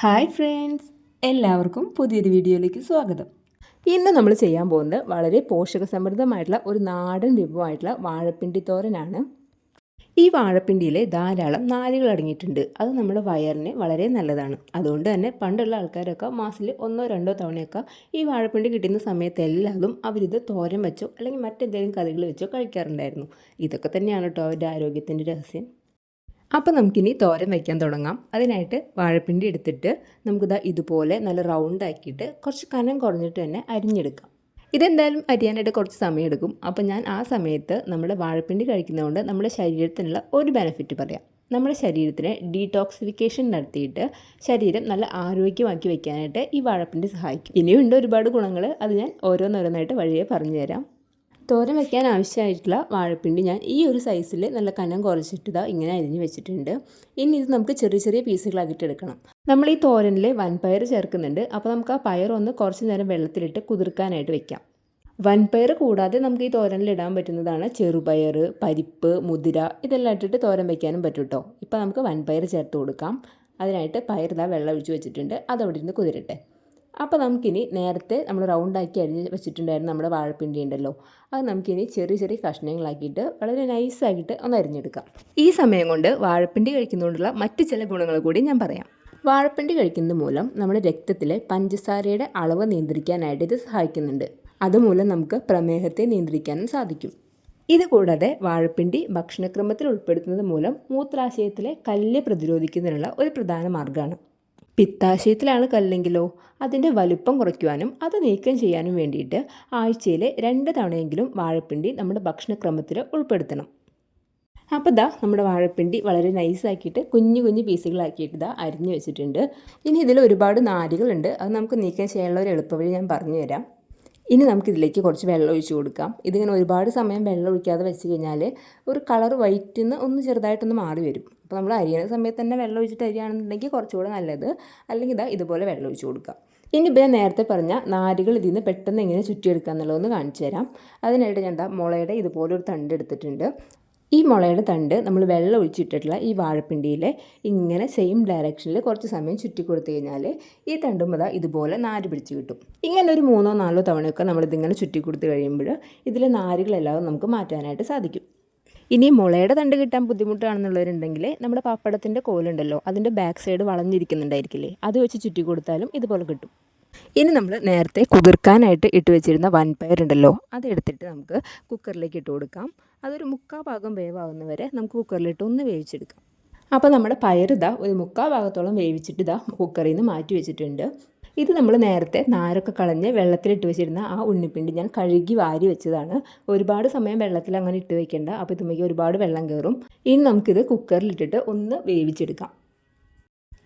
Hi friends. എല്ലാവർക്കും പുതിയൊരു വീഡിയോയിലേക്ക് സ്വാഗതം. ഇന്ന് നമ്മൾ ചെയ്യാൻ പോകുന്നത് വളരെ പോഷകസമൃദ്ധമായിട്ടുള്ള ഒരു നാടൻ വിഭവമായിട്ടുള്ള വാഴപ്പിണ്ടി തോരനാണ്. ഈ വാഴപ്പിണ്ടിയിൽ ധാരാളം നാരുകൾ അടങ്ങിയിട്ടുണ്ട്. അത് നമ്മുടെ വയറിന് വളരെ നല്ലതാണ്. അതുകൊണ്ട് തന്നെ പണ്ടുള്ള ആൾക്കാരൊക്കെ മാസത്തിൽ ഒന്നോ രണ്ടോ തവണയൊക്കെ ഈ വാഴപ്പിണ്ടി കിട്ടുന്ന സമയത്ത് എല്ലാവരും അവരിത് തോരൻ വെച്ചോ അല്ലെങ്കിൽ മറ്റെന്തെങ്കിലും കറികൾ വെച്ചോ കഴിക്കാറുണ്ടായിരുന്നു. ഇതൊക്കെ തന്നെയാണ് കേട്ടോ അവരുടെ ആരോഗ്യത്തിന്റെ രഹസ്യം. അപ്പോൾ നമുക്കിനി തോരൻ വയ്ക്കാൻ തുടങ്ങാം. അതിനായിട്ട് വാഴപ്പിണ്ടി എടുത്തിട്ട് നമുക്കിതാ ഇതുപോലെ നല്ല റൗണ്ട് ആക്കിയിട്ട് കുറച്ച് കനം കുറഞ്ഞിട്ട് തന്നെ അരിഞ്ഞെടുക്കാം. ഇതെന്തായാലും അരിയാനായിട്ട് കുറച്ച് സമയമെടുക്കും അപ്പോൾ ഞാൻ ആ സമയത്ത് നമ്മൾ വാഴപ്പിണ്ടി കഴിക്കുന്നതുകൊണ്ട് നമ്മുടെ ശരീരത്തിനുള്ള ഒരു ബെനിഫിറ്റ് പറയാം. നമ്മുടെ ശരീരത്തിന് ഡീടോക്സിഫിക്കേഷൻ നടത്തിയിട്ട് ശരീരം നല്ല ആരോഗ്യമാക്കി വയ്ക്കാനായിട്ട് ഈ വാഴപ്പിണ്ടി സഹായിക്കും. ഇനിയുണ്ട് ഒരുപാട് ഗുണങ്ങൾ അത് ഞാൻ ഓരോന്നോരോന്നായിട്ട് വഴിയെ പറഞ്ഞു തരാം തോരൻ വയ്ക്കാൻ ആവശ്യമായിട്ടുള്ള വാഴപ്പിണ്ടി ഞാൻ ഈ ഒരു സൈസിൽ നല്ല കനം കുറച്ചിട്ട് ഇതാ ഇങ്ങനെ അരിഞ്ഞ് വെച്ചിട്ടുണ്ട്. ഇനി ഇത് നമുക്ക് ചെറിയ ചെറിയ പീസുകളാക്കിയിട്ട് എടുക്കണം. നമ്മൾ ഈ തോരനിൽ വൻപയർ ചേർക്കുന്നുണ്ട്. അപ്പോൾ നമുക്ക് ആ പയർ ഒന്ന് കുറച്ച് നേരം വെള്ളത്തിലിട്ട് കുതിർക്കാനായിട്ട് വെക്കാം. വൻപയർ കൂടാതെ നമുക്ക് ഈ തോരനിൽ ഇടാൻ പറ്റുന്നതാണ് ചെറുപയർ പരിപ്പ് മുതിര ഇതെല്ലാം ഇട്ടിട്ട് തോരൻ വയ്ക്കാനും പറ്റും കേട്ടോ ഇപ്പോൾ നമുക്ക് വൻപയർ ചേർത്ത് കൊടുക്കാം. അതിനായിട്ട് പയർ ഇതാ വെള്ളം ഒഴിച്ച് വെച്ചിട്ടുണ്ട്. അതവിടെ ഇരുന്ന് കുതിരട്ടെ. അപ്പോൾ നമുക്കിനി നേരത്തെ നമ്മൾ റൗണ്ടാക്കി അരിഞ്ഞ് വെച്ചിട്ടുണ്ടായിരുന്ന നമ്മുടെ വാഴപ്പിണ്ടി ഉണ്ടല്ലോ. അത് നമുക്കിനി ചെറിയ ചെറിയ കഷ്ണങ്ങളാക്കിയിട്ട് വളരെ നൈസാക്കിയിട്ട് ഒന്ന് അരിഞ്ഞെടുക്കാം. ഈ സമയം കൊണ്ട് വാഴപ്പിണ്ടി കഴിക്കുന്നതുകൊണ്ടുള്ള മറ്റ് ചില ഗുണങ്ങൾ കൂടി ഞാൻ പറയാം. വാഴപ്പിണ്ടി കഴിക്കുന്നത് മൂലം നമ്മുടെ രക്തത്തിലെ പഞ്ചസാരയുടെ അളവ് നിയന്ത്രിക്കാനായിട്ട് ഇത് സഹായിക്കുന്നുണ്ട്. അതുമൂലം നമുക്ക് പ്രമേഹത്തെ നിയന്ത്രിക്കാനും സാധിക്കും. ഇതുകൂടാതെ വാഴപ്പിണ്ടി ഭക്ഷണക്രമത്തിൽ ഉൾപ്പെടുത്തുന്നത് മൂലം മൂത്രാശയത്തിലെ കല്ല് പ്രതിരോധിക്കുന്നതിനുള്ള ഒരു പ്രധാന മാർഗമാണ്. പിത്താശയത്തിലാണ് കല്ലെങ്കിലോ? അതിന്റെ വലുപ്പം കുറയ്ക്കുവാനും അത് നീക്കം ചെയ്യാനും വേണ്ടിയിട്ട് ആഴ്ചയിൽ രണ്ട് തവണയെങ്കിലും വാഴപ്പിണ്ടി നമ്മുടെ ഭക്ഷണക്രമത്തിൽ ഉൾപ്പെടുത്തണം. അപ്പോൾ ഇതാ നമ്മുടെ വാഴപ്പിണ്ടി വളരെ നൈസാക്കിയിട്ട് കുഞ്ഞു കുഞ്ഞു പീസുകളാക്കിയിട്ട് ഇതാ അരിഞ്ഞു വെച്ചിട്ടുണ്ട്. ഇനി ഇതിൽ ഒരുപാട് നാരുകളുണ്ട്. അത് നമുക്ക് നീക്കം ചെയ്യാനുള്ള ഒരു എളുപ്പവഴി ഞാൻ പറഞ്ഞു തരാം. ഇനി നമുക്കിതിലേക്ക് കുറച്ച് വെള്ളം ഒഴിച്ചു കൊടുക്കാം. ഇതിങ്ങനെ ഒരുപാട് സമയം വെള്ളം ഒഴിക്കാതെ വെച്ച് കഴിഞ്ഞാൽ ഒരു കളർ വൈറ്റിൽ നിന്ന് ഒന്ന് ചെറുതായിട്ടൊന്ന് മാറി വരും അപ്പോൾ നമ്മൾ അരിയണ സമയത്ത് തന്നെ വെള്ളം ഒഴിച്ചിട്ട് അരിയാണെന്നുണ്ടെങ്കിൽ കുറച്ചുകൂടെ നല്ലത്. അല്ലെങ്കിൽ ഇതാ ഇതുപോലെ വെള്ളം ഒഴിച്ച് കൊടുക്കുക. ഇനി പിന്നെ നേരത്തെ പറഞ്ഞ നാരുകൾ ഇതിൽ നിന്ന് പെട്ടെന്ന് എങ്ങനെ ചുറ്റിയെടുക്കുക എന്നുള്ളതൊന്ന് കാണിച്ചു തരാം. അതിനായിട്ട് ഞാൻ എന്താ മുളയുടെ ഇതുപോലെ ഒരു തണ്ട് എടുത്തിട്ടുണ്ട്. ഈ മുളയുടെ തണ്ട് നമ്മൾ വെള്ളം ഒഴിച്ചിട്ടിട്ടുള്ള ഈ വാഴപ്പിണ്ടിയിലെ ഇങ്ങനെ സെയിം ഡയറക്ഷനിൽ കുറച്ച് സമയം ചുറ്റി കൊടുത്തു കഴിഞ്ഞാൽ ഈ തണ്ടും ഇതുപോലെ നാര് പിടിച്ച് കിട്ടും. ഇങ്ങനെ ഒരു മൂന്നോ നാലോ തവണയൊക്കെ നമ്മളിതിങ്ങനെ ചുറ്റി കൊടുത്ത് കഴിയുമ്പോൾ ഇതിലെ നാരുകളെല്ലാം നമുക്ക് മാറ്റാനായിട്ട് സാധിക്കും. ഇനി മുളയുടെ തണ്ട് കിട്ടാൻ ബുദ്ധിമുട്ടാണെന്നുള്ളവരുണ്ടെങ്കിൽ നമ്മുടെ പപ്പടത്തിന്റെ കോലുണ്ടല്ലോ അതിന്റെ ബാക്ക് സൈഡ് വളഞ്ഞിരിക്കുന്നുണ്ടായിരിക്കില്ലേ? അത് വെച്ച് ചുറ്റി കൊടുത്താലും ഇതുപോലെ കിട്ടും. ഇനി നമ്മൾ നേരത്തെ കുതിർക്കാനായിട്ട് ഇട്ട് വെച്ചിരുന്ന വൻപയറുണ്ടല്ലോ അതെടുത്തിട്ട് നമുക്ക് കുക്കറിലേക്ക് ഇട്ട് കൊടുക്കാം. അതൊരു മുക്കാ ഭാഗം വേവാകുന്നവരെ നമുക്ക് കുക്കറിലിട്ട് ഒന്ന് വേവിച്ചെടുക്കാം. അപ്പോൾ നമ്മുടെ പയർ ഇതാ ഒരു മുക്കാ ഭാഗത്തോളം വേവിച്ചിട്ട് ഇതാ കുക്കറിൽ നിന്ന് മാറ്റി വെച്ചിട്ടുണ്ട്. ഇത് നമ്മൾ നേരത്തെ നാരൊക്കെ കളഞ്ഞ് വെള്ളത്തിലിട്ട് വെച്ചിരുന്ന ആ ഉണ്ണിപ്പിണ്ടി ഞാൻ കഴുകി വാരി വെച്ചതാണ്. ഒരുപാട് സമയം വെള്ളത്തിൽ അങ്ങനെ ഇട്ട് വെക്കേണ്ട. അപ്പോൾ ഇതുമ്മയ്ക്ക് ഒരുപാട് വെള്ളം കയറും. ഇനി നമുക്കിത് കുക്കറിലിട്ടിട്ട് ഒന്ന് വേവിച്ചെടുക്കാം.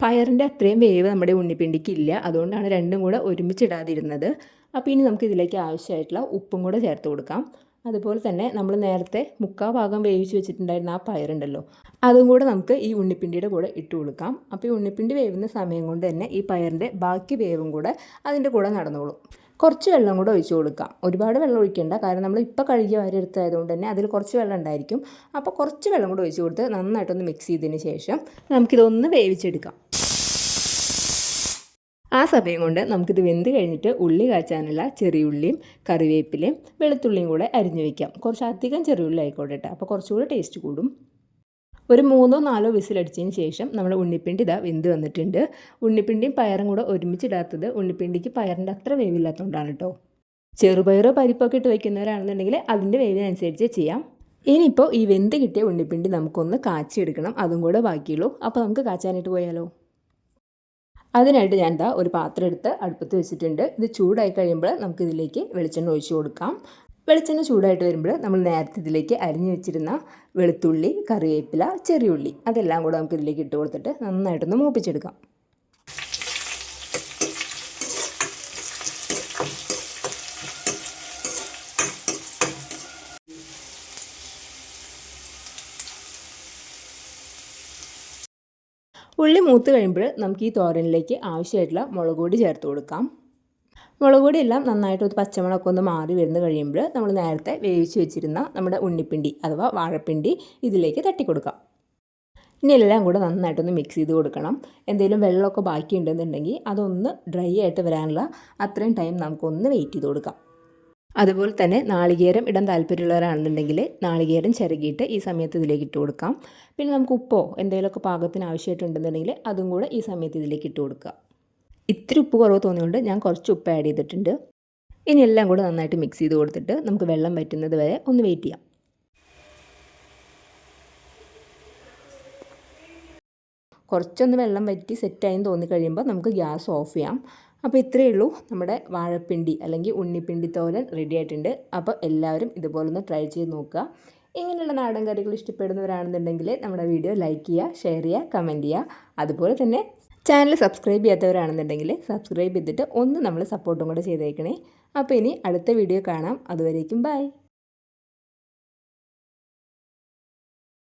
പയറിന്റെ അത്രയും വേവ് നമ്മുടെ ഉണ്ണിപ്പിണ്ടിക്ക് ഇല്ല. അതുകൊണ്ടാണ് രണ്ടും കൂടെ ഒരുമിച്ചിടാതിരുന്നത് അപ്പോൾ ഇനി നമുക്ക് ഇതിലേക്ക് ആവശ്യമായിട്ടുള്ള ഉപ്പും കൂടെ ചേർത്ത് കൊടുക്കാം. അതുപോലെ തന്നെ നമ്മൾ നേരത്തെ മുക്കാ ഭാഗം വേവിച്ച് വെച്ചിട്ടുണ്ടായിരുന്ന ആ പയറുണ്ടല്ലോ അതും കൂടെ നമുക്ക് ഈ ഉണ്ണിപ്പിണ്ടിയുടെ കൂടെ ഇട്ട് കൊടുക്കാം. അപ്പോൾ ഈ ഉണ്ണിപ്പിണ്ടി വേവുന്ന സമയം കൊണ്ട് തന്നെ ഈ പയറിന്റെ ബാക്കി വേവും കൂടെ അതിന്റെ കൂടെ നടന്നോളും. കുറച്ച് വെള്ളം കൂടെ ഒഴിച്ച് കൊടുക്കാം. ഒരുപാട് വെള്ളം ഒഴിക്കേണ്ട കാരണം നമ്മൾ ഇപ്പോൾ കഴുകി വാരി എടുത്തായതുകൊണ്ട് തന്നെ അതിൽ കുറച്ച് വെള്ളം ഉണ്ടായിരിക്കും. അപ്പോൾ കുറച്ച് വെള്ളം കൂടെ ഒഴിച്ച് കൊടുത്ത് നന്നായിട്ടൊന്ന് മിക്സ് ചെയ്തതിന് ശേഷം നമുക്കിതൊന്ന് വേവിച്ചെടുക്കാം. ആ സമയം കൊണ്ട് നമുക്കിത് വെന്ത് കഴിഞ്ഞിട്ട് ഉള്ളി കാച്ചാനുള്ള ചെറിയുള്ളിയും കറിവേപ്പിലയും വെളുത്തുള്ളിയും കൂടെ അരിഞ്ഞു വയ്ക്കാം കുറച്ച് അധികം ചെറിയ ഉള്ളി ആയിക്കോട്ടെ കേട്ടോ അപ്പോൾ കുറച്ചുകൂടെ ടേസ്റ്റ് കൂടും. ഒരു മൂന്നോ നാലോ വിസിലടിച്ചതിന് ശേഷം നമ്മുടെ ഉണ്ണിപ്പിണ്ടി ഇതാ വെന്ത് വന്നിട്ടുണ്ട്. ഉണ്ണിപ്പിണ്ടിയും പയറും കൂടെ ഒരുമിച്ചിടാത്തത് ഉണ്ണിപ്പിണ്ടിക്ക് പയറിന്റെ അത്ര വേവില്ലാത്തതുകൊണ്ടാണ് കേട്ടോ ചെറുപയറോ പരിപ്പൊക്കെ ഇട്ട് വയ്ക്കുന്നവരാണെന്നുണ്ടെങ്കിൽ അതിന്റെ വേവിനനുസരിച്ച് ചെയ്യാം. ഇനിയിപ്പോൾ ഈ വെന്ത് കിട്ടിയ ഉണ്ണിപ്പിണ്ടി നമുക്കൊന്ന് കാച്ചിയെടുക്കണം. അതും കൂടെ ബാക്കിയുള്ളൂ. അപ്പോൾ നമുക്ക് കാച്ചാനായിട്ട് പോയാലോ? അതിനായിട്ട് ഞാൻ എന്താ ഒരു പാത്രം എടുത്ത് അടുപ്പത്ത് വെച്ചിട്ടുണ്ട്. ഇത് ചൂടായി കഴിയുമ്പോൾ നമുക്ക് ഇതിലേക്ക് വെളിച്ചെണ്ണ ഒഴിച്ച് കൊടുക്കാം. വെളിച്ചെണ്ണ ചൂടായിട്ട് വരുമ്പോൾ നമ്മൾ നേരത്തെ ഇതിലേക്ക് അരിഞ്ഞു വെച്ചിരുന്ന വെളുത്തുള്ളി കറിവേപ്പില ചെറിയുള്ളി അതെല്ലാം കൂടെ നമുക്ക് ഇതിലേക്ക് ഇട്ട് കൊടുത്തിട്ട് നന്നായിട്ടൊന്ന് മൂപ്പിച്ചെടുക്കാം. ഉള്ളി മൂത്ത് കഴിയുമ്പോൾ നമുക്ക് ഈ തോരനിലേക്ക് ആവശ്യമായിട്ടുള്ള മുളക് പൊടി ചേർത്ത് കൊടുക്കാം. മുളക് പൊടി എല്ലാം നന്നായിട്ട് ഒരു പച്ചമുളകൊക്കെ ഒന്ന് മാറി വരുന്ന കഴിയുമ്പോൾ നമ്മൾ നേരത്തെ വേവിച്ച് വെച്ചിരുന്ന നമ്മുടെ ഉണ്ണിപ്പിണ്ടി അഥവാ വാഴപ്പിണ്ടി ഇതിലേക്ക് തട്ടിക്കൊടുക്കാം ഇനി എല്ലാം കൂടെ നന്നായിട്ടൊന്ന് മിക്സ് ചെയ്ത് കൊടുക്കണം. എന്തെങ്കിലും വെള്ളമൊക്കെ ബാക്കി ഉണ്ടെന്നുണ്ടെങ്കിൽ അതൊന്ന് ഡ്രൈ ആയിട്ട് വരാനുള്ള അത്രയും ടൈം നമുക്കൊന്ന് വെയിറ്റ് ചെയ്ത് കൊടുക്കാം. അതുപോലെ തന്നെ നാളികേരം ഇടാൻ താല്പര്യമുള്ളവരാണെന്നുണ്ടെങ്കിൽ നാളികേരം ചിരകിയിട്ട് ഈ സമയത്ത് ഇതിലേക്ക് ഇട്ട് കൊടുക്കാം. പിന്നെ നമുക്ക് ഉപ്പോ എന്തെങ്കിലുമൊക്കെ പാകത്തിന് ആവശ്യമായിട്ടുണ്ടെന്നുണ്ടെങ്കിൽ അതും കൂടെ ഈ സമയത്ത് ഇതിലേക്ക് ഇട്ട് കൊടുക്കുക. ഇത്തിരി ഉപ്പ് കുറവ് തോന്നിയുകൊണ്ട് ഞാൻ കുറച്ച് ഉപ്പ് ആഡ് ചെയ്തിട്ടുണ്ട്. ഇനി എല്ലാം കൂടെ നന്നായിട്ട് മിക്സ് ചെയ്ത് കൊടുത്തിട്ട് നമുക്ക് വെള്ളം വറ്റുന്നത് വരെ ഒന്ന് വെയിറ്റ് ചെയ്യാം. കുറച്ചൊന്ന് വെള്ളം വറ്റി സെറ്റായി തോന്നിക്കഴിയുമ്പോൾ നമുക്ക് ഗ്യാസ് ഓഫ് ചെയ്യാം. അപ്പോൾ ഇത്രയേ ഉള്ളൂ നമ്മുടെ വാഴപ്പിണ്ടി അല്ലെങ്കിൽ ഉണ്ണിപ്പിണ്ടി തോരൻ റെഡി ആയിട്ടുണ്ട്. അപ്പോൾ എല്ലാവരും ഇതുപോലൊന്ന് ട്രൈ ചെയ്ത് നോക്കുക. ഇങ്ങനെയുള്ള നാടൻ കറികൾ ഇഷ്ടപ്പെടുന്നവരാണെന്നുണ്ടെങ്കിൽ നമ്മുടെ വീഡിയോ ലൈക്ക് ചെയ്യുക ഷെയർ ചെയ്യുക കമന്റ് ചെയ്യുക. അതുപോലെ തന്നെ ചാനൽ സബ്സ്ക്രൈബ് ചെയ്യാത്തവരാണെന്നുണ്ടെങ്കിൽ സബ്സ്ക്രൈബ് ചെയ്തിട്ട് ഒന്ന് നമ്മൾ സപ്പോർട്ടും കൂടെ ചെയ്തേക്കണേ. അപ്പോൾ ഇനി അടുത്ത വീഡിയോ കാണാം. അതുവരേക്കും ബൈ